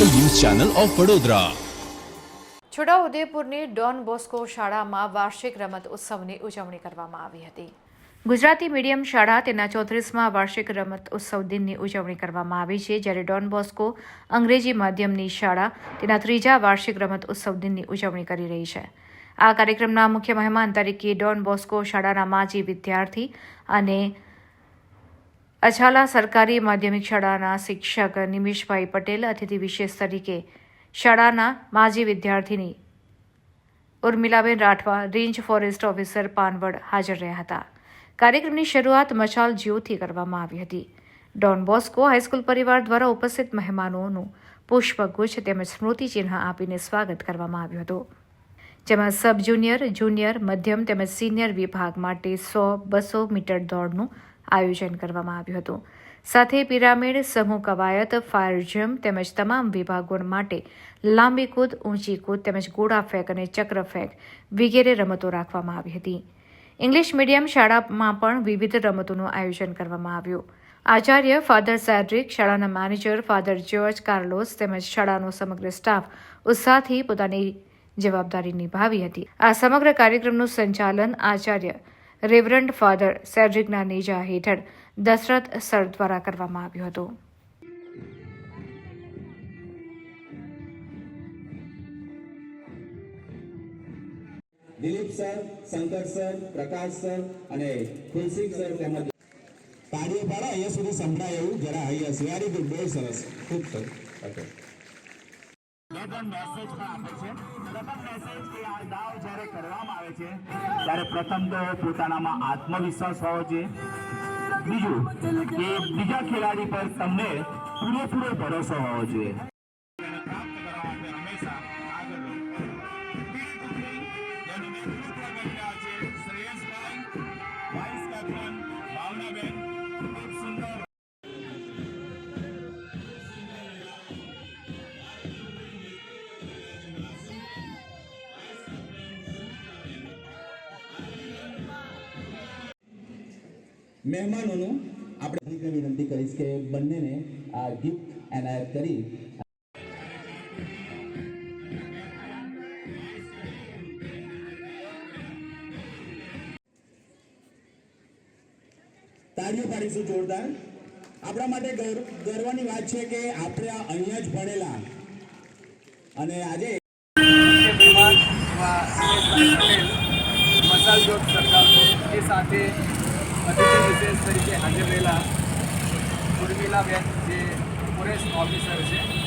Channel of Vadodara. છોટાઉદેપુરની Don Bosco શાળામાં વાર્ષિક રમત ઉત્સવની ઉજવણી કરવામાં આવી હતી. ગુજરાતી મીડિયમ શાળા તેના ચોત્રીસમાં વાર્ષિક રમત ઉત્સવ દિનની ઉજવણી કરવામાં આવી છે, જ્યારે ડોન બોસ્કો અંગ્રેજી માધ્યમની શાળા તેના ત્રીજા વાર્ષિક રમત ઉત્સવ દિનની ઉજવણી કરી રહી છે. આ કાર્યક્રમના મુખ્ય મહેમાન તરીકે ડોન બોસ્કો શાળાના માજી વિદ્યાર્થી અને અછાલા સરકારી માધ્યમિક શાળાના શિક્ષક નિમિષભાઈ પટેલ અતિથિ વિશેષ તરીકે શાળાના માજી વિદ્યાર્થીની ઉર્મિલાબેન Rathwa, range forest officer Panvad હાજર રહ્યા હતા. કાર્યક્રમની શરૂઆત મશાલ જ્યોથી કરવામાં આવી હતી. ડોન બોસ્કો હાઈસ્કૂલ પરિવાર દ્વારા ઉપસ્થિત મહેમાનોનું પુષ્પગુચ્છ તેમજ સ્મૃતિચિહ્ન આપીને સ્વાગત કરવામાં આવ્યું હતું. જેમાં સબ જુનિયર જુનિયર, મધ્યમ તેમજ સિનિયર વિભાગ માટે સો, બસો મીટર દોડનું આયોજન કરવામાં આવ્યું હતું. સાથે પિરામિડ, સમૂહ કવાયત, ફાયર જમ્પ તેમજ તમામ વિભાગો માટે લાંબી કૂદ, ઊંચી કૂદ તેમજ ગોળા ફેંક અને ચક્ર ફેંક વગેરે રમતો રાખવામાં આવી હતી. ઇંગ્લિશ મીડિયમ શાળામાં પણ વિવિધ રમતોનું આયોજન કરવામાં આવ્યું. આચાર્ય ફાધર સેડ્રિક, શાળાના મેનેજર ફાધર જ્યોર્જ કાર્લોસ તેમજ શાળાનો સમગ્ર સ્ટાફ ઉત્સાહથી પોતાની જવાબદારી નિભાવી હતી. આ સમગ્ર કાર્યક્રમનું સંચાલન આચાર્ય રેવરન્ડ ફાધર સેડ્રિકના નેજા હેઠળ દશરથ સર દ્વારા કરવામાં આવ્યું હતું. Dilip sir, Shankar sir, Prakash sir અને ખુલસિંહ સર તેમજ તાળીઓ પાડો અહીંયા સુધી સંભળાય એવું જરા અહીંયા સિવારી ગુડ બહુ સરસ. ખૂબ સરસ. બે મેસેજ પણ આપે છે. પ્રથમ મેસેજ કે આ દાવ જ્યારે કરવામાં આવે છે, ત્યારે પ્રથમ તો પોતાનામાં આત્મવિશ્વાસ હોવો જોઈએ. બીજું કે બીજા ખેલાડી પર તમને પૂરેપૂરો ભરોસો હોવો જોઈએ. મહેમાનોનું આપણે વિનંતી કરીશ કે બંનેને આ ગિફ્ટ એનાયત કરી તાળીઓ પાડીશું જોરદાર આપણા માટે ગૌરવ ગર્વની વાત છે કે આપણે અહીંયા જ ભણેલા અને આજે મસાલ ચોક સરકારનો એ સાથે અતિથિ વિશેષ તરીકે હાજર રહેલા ઉર્મિલાબેન જે ફોરેસ્ટ ઓફિસર છે.